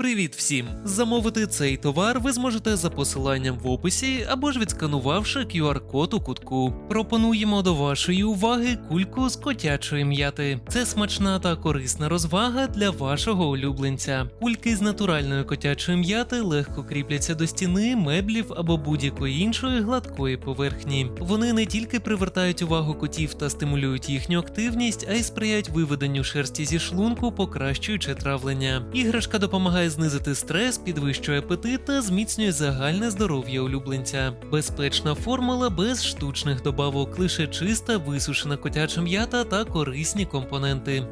Привіт всім! Замовити цей товар ви зможете за посиланням в описі або ж відсканувавши QR-код у кутку. Пропонуємо до вашої уваги кульку з котячої м'яти. Це смачна та корисна розвага для вашого улюбленця. Кульки з натуральної котячої м'яти легко кріпляться до стіни, меблів або будь-якої іншої гладкої поверхні. Вони не тільки привертають увагу котів та стимулюють їхню активність, а й сприяють виведенню шерсті зі шлунку, покращуючи травлення. Іграшка допомагає знизити стрес, підвищує апетит та зміцнює загальне здоров'я улюбленця. Безпечна формула без штучних добавок, лише чиста висушена котяча м'ята та корисні компоненти.